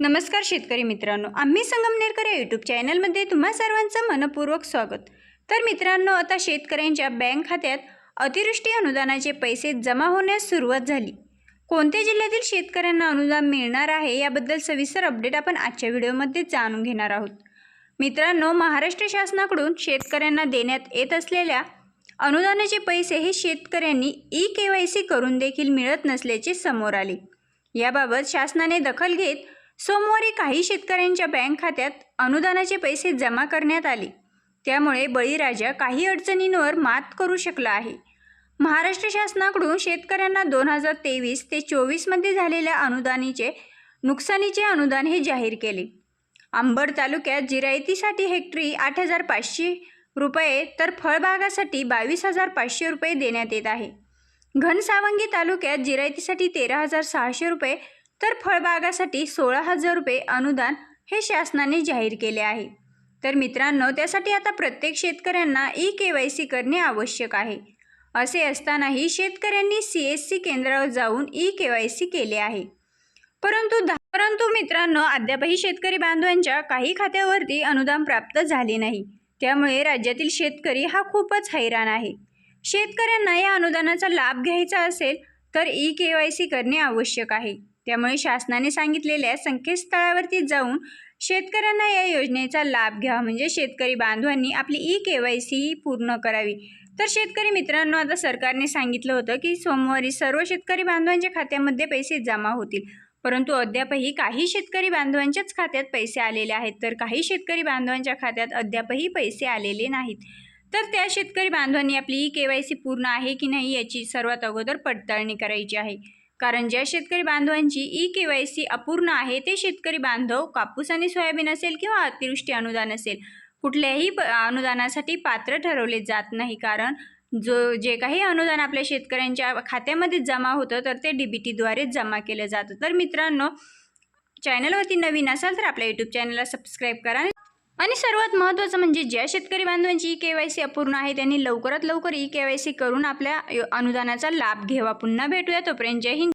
नमस्कार शेतकरी मित्रांनो आम्ही संगमनेरकर या यूट्यूब चॅनलमध्ये तुम्हा सर्वांचं मनपूर्वक स्वागत. तर मित्रांनो आता शेतकऱ्यांच्या बँक खात्यात अतिवृष्टी अनुदानाचे पैसे जमा होण्यास सुरुवात झाली. कोणत्या जिल्ह्यातील शेतकऱ्यांना अनुदान मिळणार आहे याबद्दल सविस्तर अपडेट आपण आजच्या व्हिडिओमध्ये जाणून घेणार आहोत. मित्रांनो महाराष्ट्र शासनाकडून शेतकऱ्यांना देण्यात येत असलेल्या अनुदानाचे पैसे हे शेतकऱ्यांनी ई के वाय सी करून देखील मिळत नसल्याचे समोर आले. याबाबत शासनाने दखल घेत सोमवारी काही शेतकऱ्यांच्या बँक खात्यात अनुदानाचे पैसे जमा करण्यात आले. त्यामुळे बळीराजा काही अडचणींवर मात करू शकला आहे. महाराष्ट्र शासनाकडून शेतकऱ्यांना दोन हजार तेवीस ते चोवीसमध्ये झालेल्या अनुदानीचे नुकसानीचे अनुदान हे जाहीर केले. अंबड तालुक्यात जिरायतीसाठी हेक्टरी आठ हजार पाचशे रुपये तर फळबागासाठी बावीस हजार पाचशे रुपये देण्यात येत आहे. घनसावंगी तालुक्यात जिरायतीसाठी तेरा हजार सहाशे रुपये तर फळबागासाठी सोळा हजार रुपये अनुदान हे शासनाने जाहीर केले आहे. तर मित्रांनो त्यासाठी आता प्रत्येक शेतकऱ्यांना ई के वाय सी करणे आवश्यक आहे. असे असतानाही शेतकऱ्यांनी सी एस सी केंद्रावर जाऊन ई के वाय सी केले आहे. परंतु परंतु मित्रांनो अद्यापही शेतकरी बांधवांच्या काही खात्यावरती अनुदान प्राप्त झाले नाही. त्यामुळे राज्यातील शेतकरी हा खूपच हैराण आहे. शेतकऱ्यांना या अनुदानाचा लाभ घ्यायचा असेल तर ई के वाय सी करणे आवश्यक आहे. त्यामुळे शासनाने सांगितलेल्या संकेतस्थळावरती जाऊन शेतकऱ्यांना या योजनेचा लाभ घ्यावा. म्हणजे शेतकरी बांधवांनी आपली ई के वाय सी ही पूर्ण करावी. तर शेतकरी मित्रांनो आता सरकारने सांगितलं होतं की सोमवारी सर्व शेतकरी बांधवांच्या खात्यामध्ये पैसे जमा होतील. परंतु अद्यापही काही शेतकरी बांधवांच्याच खात्यात पैसे आलेले आहेत. तर काही शेतकरी बांधवांच्या खात्यात अद्यापही पैसे आलेले नाहीत. तर त्या शेतकरी बांधवांनी आपली ई के वाय सी पूर्ण आहे की नाही याची सर्वात अगोदर पडताळणी करायची आहे. कारण ज्या शेतकरी बांधवांची ई के वाय सी अपूर्ण आहे ते शेतकरी बांधव कापूस आणि सोयाबीन असेल किंवा अतिवृष्टी अनुदान असेल कुठल्याही प अनुदानासाठी पात्र ठरवले जात नाही. कारण जो जे काही अनुदान आपल्या शेतकऱ्यांच्या खात्यामध्ये जमा होतं तर ते डी बी टीद्वारेच जमा केलं जातं. तर मित्रांनो चॅनलवरती नवीन असाल तर आपल्या यूट्यूब चॅनलला सबस्क्राईब करा. आणि सर्वात महत्त्वाचं म्हणजे ज्या शेतकरी बांधवांची ई के वाय सी अपूर्ण आहे त्यांनी लवकरात लवकर ई के वाय सी करून आपल्या अनुदानाचा लाभ घ्यावा. पुन्हा भेटूया तोपर्यंत. जय हिंद.